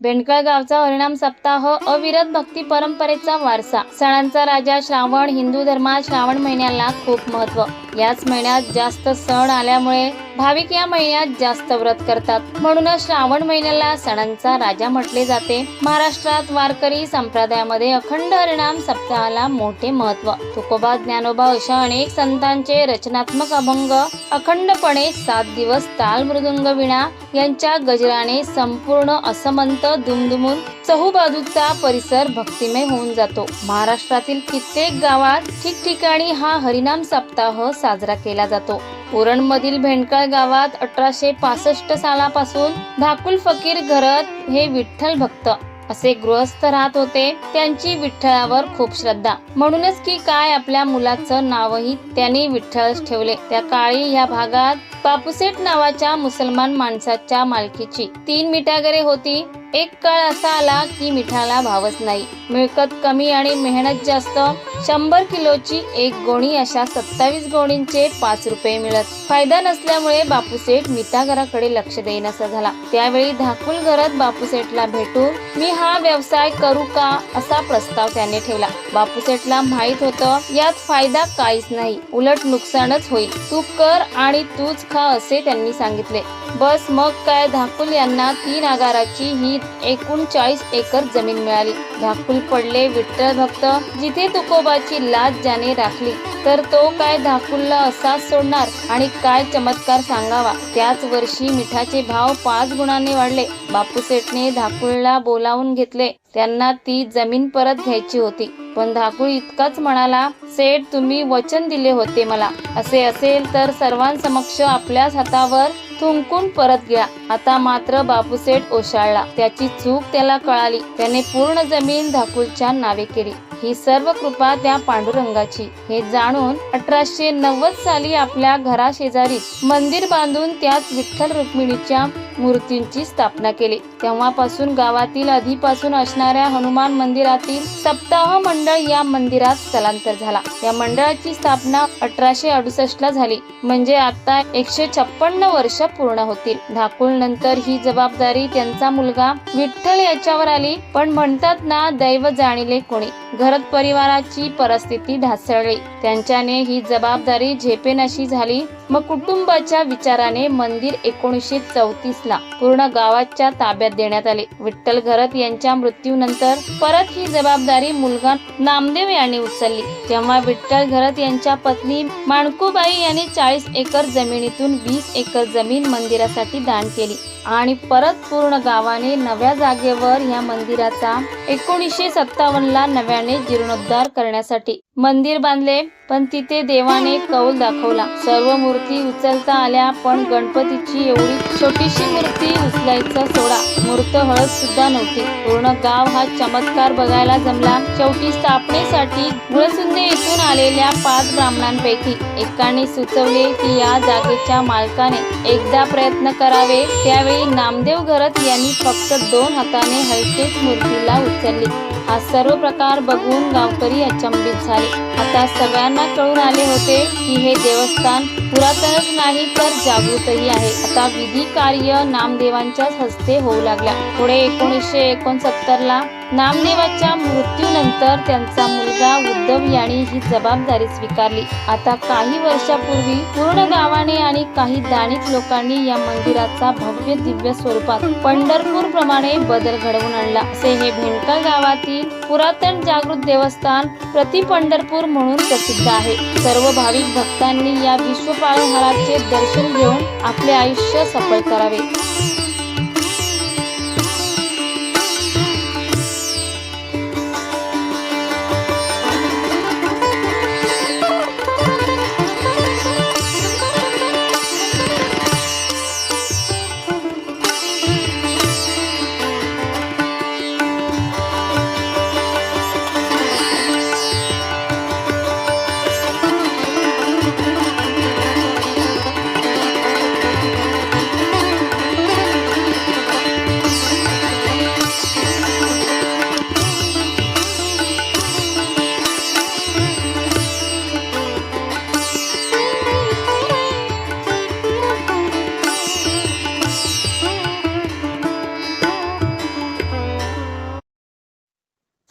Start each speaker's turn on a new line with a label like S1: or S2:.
S1: बेंडकळ गावचा हरिणाम सप्ताह अविरत भक्ती परंपरेचा वारसा. सणांचा राजा श्रावण हिंदू धर्मात श्रावण महिन्याला खूप महत्त्व. याच महिन्यात जास्त सण आल्यामुळे भाविक या महिन्यात जास्त व्रत करतात. म्हणूनच श्रावण महिन्याला सणांचा राजा म्हटले जाते. महाराष्ट्रात वारकरी संप्रदायामध्ये अखंड हरिणाम सप्ताहाला मोठे महत्त्व तुकोबा ज्ञानोबा अशा अनेक संतांचे रचनात्मक अभंग अखंडपणे सात दिवस ताल मृदुंग विणा यांच्या गजराने संपूर्ण असमंत दुमदुमून चहूबाजूचा परिसर भक्तिमय होऊन जातो. महाराष्ट्रातील कित्येक गावात ठिकठिकाणी हा हरिनाम सप्ताह साजरा केला जातो. पुरणमधील भेंडकळ गावात अठराशे पासष्ट सालापासून धाकुल फकीर घरत हे विठ्ठल भक्त असे गृहस्थ राहत होते. त्यांची विठ्ठलावर खूप श्रद्धा. म्हणूनच की काय आपल्या मुलाचं नावही त्यांनी विठ्ठल ठेवले. त्या काळी या भागात बापूसेठ नावाच्या मुसलमान माणसाच्या मालकीची तीन मिठागरे होती. एक काळ असा आला की मिठाला भावच नाही. मिळकत कमी आणि मेहनत जास्त. शंभर किलोची एक गोणी अशा सत्तावीस गोणींचे पाच रुपये मिळत. फायदा नसल्यामुळे बापूसेठ मिठागराकडे लक्ष देईनसा झाला. त्यावेळी धाकुल घरात बापूसेठला भेटून मी हा व्यवसाय करू का? असा प्रस्ताव त्याने ठेवला. बापूसेठला माहीत होतं यात फायदा काहीच नाही. उलट नुकसानच होईल. तू कर आणि तूच खा असे त्यांनी सांगितले. बस मग काय धाकुल यांना तीन आगाराची ही एकूण चाळीस एकर जमीन मिळाली. धाकुल पडले विठ्ठल भक्त. जिथे तुकोबाची लाज ज्याने राखली तर तो काय धाकुलला असाच सोडणार? आणि काय चमत्कार सांगावा? त्याच वर्षी मिठाचे भाव पाच गुणांनी वाढले. बापूसेठने धाकुलला बोलावून घेतले. त्यांना ती जमीन परत घ्यायची होती. पण धाकूळ इतकाच म्हणाला सेठ तुम्ही वचन दिले होते मला. असे असेल तर सर्वांसमक्ष आपल्याच हातावर थुंकून परत घ्या आता मात्र बापूसेठ ओशाळला. त्याची चूक त्याला कळाली. त्याने पूर्ण जमीन धाकुलच्या नावे केली. ही सर्व कृपा त्या पांडुरंगाची. हे जाणून अठराशे नव्वद साली आपल्या घराशेजारी मंदिर बांधून त्यात विठ्ठल रुक्मिणीच्या मूर्तींची स्थापना केली. तेव्हापासून गावातील आधीपासून असणाऱ्या हनुमान मंदिरातील सप्ताह मंडळ या मंदिरात स्थलांतर झाला. या मंडळाची स्थापना अठराशे अडुसष्ट ला झाली. म्हणजे आता एकशे छप्पन्न वर्ष पूर्ण होतील. धाकुळ नंतर ही जबाबदारी त्यांचा मुलगा विठ्ठल याच्यावर आली. पण म्हणतात ना दैव जाणिले कोणी. घरत परिवाराची परिस्थिती ढासळली. त्यांच्याने ही जबाबदारी झेपेनाशी झाली. मग कुटुंबाच्या विचाराने मंदिर एकोणीसशे चौतीस ला पूर्ण गावाच्या ताब्यात देण्यात आले. विठ्ठल घरत यांच्या मृत्यूनंतर परत ही जबाबदारी मुलगा नामदेव यांनी उचलली. तेव्हा विठ्ठल घरत यांच्या पत्नी माणकूबाई यांनी चाळीस एकर जमिनीतून वीस एकर जमीन मंदिरासाठी दान केली आणि परत पूर्ण गावाने नव्या जागेवर या मंदिराचा एकोणीसशे सत्तावन्न ला नव्याने जीर्णोद्धार करण्यासाठी मंदिर बांधले पण तिथे देवाने कौल दाखवला. सर्व मूर्ती उचलता आल्या पण गणपतीची एवढी छोटीशी मूर्ती उचलायचा सोडा. मूर्त हळद सुद्धा नव्हती. पूर्ण गाव हा चमत्कार बघायला जमला. शेवटी स्थापनेसाठी गुळसुंदे येथून आलेल्या पाच ब्राह्मणांपैकी एकाने सुचवले की या जागेच्या मालकाने एकदा प्रयत्न करावे. त्यावेळी नामदेव घरत यांनी फक्त दोन हाताने हलकेच मूर्तीला उचलली. हा सर्व प्रकार बघून गावकरी अचंबित झाले. आता सगळ्यांना कळून आले होते की हे देवस्थान पुरातनच नाही तर जागृतही आहे. आता विधी कार्य नामदेवांच्याच हस्ते होऊ लागल्या. पुढे एकोणीसशे एकोणसत्तर ला नामदेवाच्या मृत्यूनंतर त्यांचा मुलगा उद्धव यांनी ही जबाबदारी स्वीकारली. आता काही वर्षापूर्वी पूर्ण गावाने आणि काही दानिक लोकांनी या मंदिराचा भव्य दिव्य स्वरूपात पंढरपूर प्रमाणे बदल घडवून आणला. असे हे भेंडकळ गावातील पुरातन जागृत देवस्थान प्रति पंढरपूर म्हणून प्रसिद्ध आहे. सर्व भाविक भक्तांनी या विश्वपाळहाराचे दर्शन घेऊन आपले आयुष्य सफल करावे.